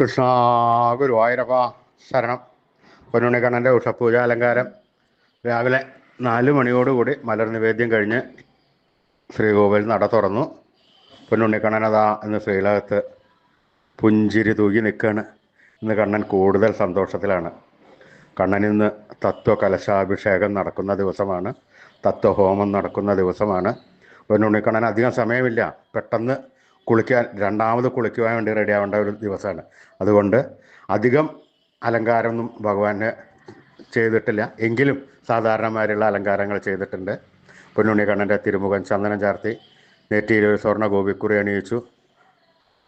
കൃഷ്ണ ഗുരുവായൂരപ്പ ശരണം. പൊന്നുണ്ണിക്കണ്ണന്റെ ഉഷപൂജ അലങ്കാരം. രാവിലെ നാല് മണിയോടുകൂടി മലർ നിവേദ്യം കഴിഞ്ഞ് ശ്രീകോവിൽ നട തുറന്നു. പൊന്നുണ്ണിക്കണ്ണനതാ ഇന്ന് ശ്രീലകത്ത് പുഞ്ചിരി തൂകി നിൽക്കുകയാണ്. ഇന്ന് കണ്ണൻ കൂടുതൽ സന്തോഷത്തിലാണ്. കണ്ണൻ ഇന്ന് തത്വ കലശാഭിഷേകം നടക്കുന്ന ദിവസമാണ്. തത്വഹോമം നടക്കുന്ന ദിവസമാണ്. പൊന്നുണ്ണിക്കണ്ണൻ അധികം സമയമില്ല. പെട്ടെന്ന് കുളിക്കാൻ രണ്ടാമത് കുളിക്കുവാൻ വേണ്ടി റെഡി ആവേണ്ട ഒരു ദിവസമാണ്. അതുകൊണ്ട് അധികം അലങ്കാരമൊന്നും ഭഗവാന് ചെയ്തിട്ടില്ല. എങ്കിലും സാധാരണമാരുള്ള അലങ്കാരങ്ങൾ ചെയ്തിട്ടുണ്ട്. പൊന്നുണ്ണിക്കണ്ണന്റെ തിരുമുഖം ചന്ദനം ചാർത്തി നെറ്റിയിൽ ഒരു സ്വർണ ഗോപിക്കുറി അണിയിച്ചു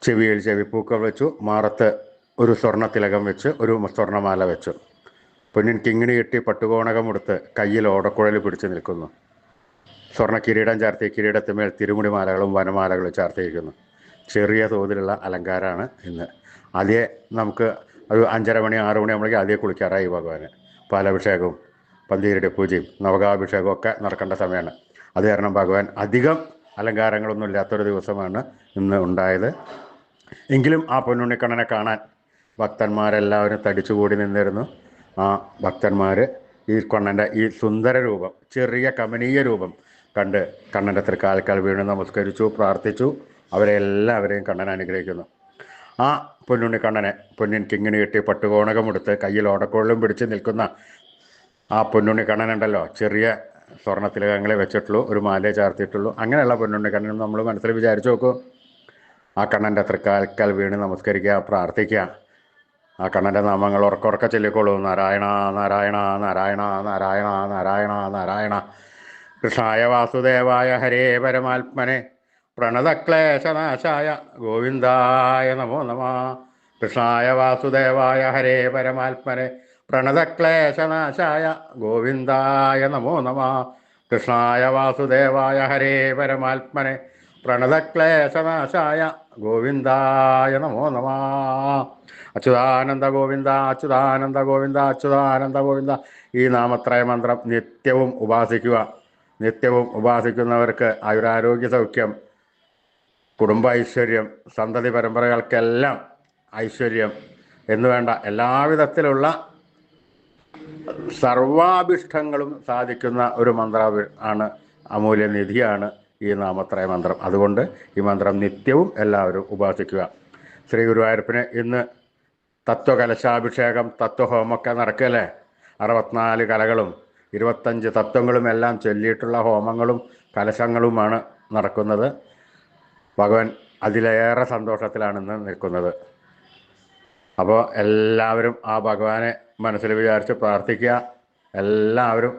ചെവിയിൽ ചെവിപ്പൂക്കൾ വെച്ചു മാറത്ത് ഒരു സ്വർണ തിലകം വെച്ച് ഒരു സ്വർണമാല വെച്ചു. പൊന്നിൻ കിങ്ങിണി കെട്ടി പട്ടുകോണകം ഉടുത്ത് കയ്യിൽ ഓടക്കുഴൽ പിടിച്ചു നിൽക്കുന്നു. സ്വർണ കിരീടം ചാർത്തി കിരീടത്തിന്മേൽ തിരുമുടി മാലകളും വനമാലകളും ചാർത്തിയിരിക്കുന്നു. ചെറിയ തോതിലുള്ള അലങ്കാരമാണ് ഇന്ന്. ആദ്യം നമുക്ക് ഒരു അഞ്ചര മണി ആറ് മണി ആകുമ്പോഴേക്കും ആദ്യം കുളിക്കാറായി ഭഗവാന്. പാലഭിഷേകവും പന്തീരുടെ പൂജയും നവകാഭിഷേകവും ഒക്കെ നടക്കേണ്ട സമയമാണ്. അത് കാരണം ഭഗവാൻ അധികം അലങ്കാരങ്ങളൊന്നും ഇല്ലാത്തൊരു ദിവസമാണ് ഇന്ന് ഉണ്ടായത്. എങ്കിലും ആ പൊന്നുണ്ണിക്കണ്ണനെ കാണാൻ ഭക്തന്മാരെല്ലാവരും തടിച്ചുകൂടി നിന്നിരുന്നു. ആ ഭക്തന്മാർ ഈ കണ്ണന്റെ ഈ സുന്ദര രൂപം ചെറിയ കമനീയ രൂപം കണ്ട് കണ്ണന്റെ തൃക്കാൽക്കാൽ വീണ് നമസ്കരിച്ചു പ്രാർത്ഥിച്ചു. അവരെ എല്ലാവരെയും കണ്ണൻ അനുഗ്രഹിക്കുന്നു. ആ പൊന്നുണ്ണി കണ്ണനെ പൊന്നിൻ കിങ്ങിണി കെട്ടി പട്ടുകോണകമെടുത്ത് കയ്യിൽ ഓടക്കോളിലും പിടിച്ച് നിൽക്കുന്ന ആ പൊന്നുണ്ണി കണ്ണനുണ്ടല്ലോ. ചെറിയ സ്വർണത്തിലകങ്ങളെ വെച്ചിട്ടുള്ളൂ ഒരു മാലയെ ചാർത്തിയിട്ടുള്ളൂ. അങ്ങനെയുള്ള പൊന്നുണ്ണി കണ്ണൻ നമ്മൾ മനസ്സിൽ വിചാരിച്ചു നോക്കൂ. ആ കണ്ണന്റെ തൃക്കാൽക്കൽ വീണ് നമസ്കരിക്കുക പ്രാർത്ഥിക്കുക. ആ കണ്ണന്റെ നാമങ്ങൾ ഉറക്കുറക്ക ചൊല്ലിക്കോളൂ നാരായണ നാരായണ നാരായണ നാരായണ നാരായണ നാരായണ. കൃഷ്ണായ വാസുദേവായ ഹരേ പരമാത്മനെ. പ്രണതക്ലേശനാശായ ഗോവിന്ദായ നമോ നമ. കൃഷ്ണായ വാസുദേവായ ഹരേ പരമാത്മനെ. പ്രണതക്ലേശനാശായ ഗോവിന്ദായ നമോ നമ. കൃഷ്ണായ വാസുദേവായ ഹരേ പരമാത്മനെ. പ്രണതക്ലേശനാശായ ഗോവിന്ദായ നമോ നമ. അച്യുതാനന്ദ ഗോവിന്ദ അച്യുതാനന്ദ ഗോവിന്ദ അച്യുതാനന്ദ ഗോവിന്ദ. ഈ നാമത്രയ മന്ത്രം നിത്യവും ഉപാസിക്കുക. നിത്യവും ഉപാസിക്കുന്നവർക്ക് ആയുരാരോഗ്യ സൗഖ്യം. കുടുംബ ഐശ്വര്യം സന്തതി പരമ്പരകൾക്കെല്ലാം ഐശ്വര്യം എന്ന് വേണ്ട എല്ലാവിധത്തിലുള്ള സർവാഭിഷ്ടങ്ങളും സാധിക്കുന്ന ഒരു മന്ത്ര ആണ് അമൂല്യനിധിയാണ് ഈ നാമത്രയ മന്ത്രം. അതുകൊണ്ട് ഈ മന്ത്രം നിത്യവും എല്ലാവരും ഉപാസിക്കുക. ശ്രീ ഗുരുവായൂരപ്പന് ഇന്ന് തത്വകലശാഭിഷേകം തത്വഹോമൊക്കെ നടക്കല്ലേ? അറുപത്തിനാല് കലകളും ഇരുപത്തഞ്ച് തത്വങ്ങളും എല്ലാം ചൊല്ലിയിട്ടുള്ള ഹോമങ്ങളും കലശങ്ങളുമാണ് നടക്കുന്നത്. ഭഗവാൻ അതിലേറെ സന്തോഷത്തിലാണ് ഇന്ന് നിൽക്കുന്നത്. അപ്പോൾ എല്ലാവരും ആ ഭഗവാനെ മനസ്സിൽ വിചാരിച്ച് പ്രാർത്ഥിക്കുക. എല്ലാവരും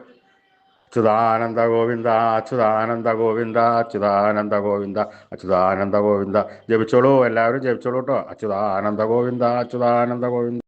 അച്യുതാനന്ദ ഗോവിന്ദ അച്യുതാനന്ദ ഗോവിന്ദ അച്യുതാനന്ദ ഗോവിന്ദ അച്യുതാനന്ദ ഗോവിന്ദ. ജപിച്ചോളൂ എല്ലാവരും ജപിച്ചോളൂ കേട്ടോ അച്യുതാനന്ദ ഗോവിന്ദ അച്യുതാനന്ദ ഗോവിന്ദ.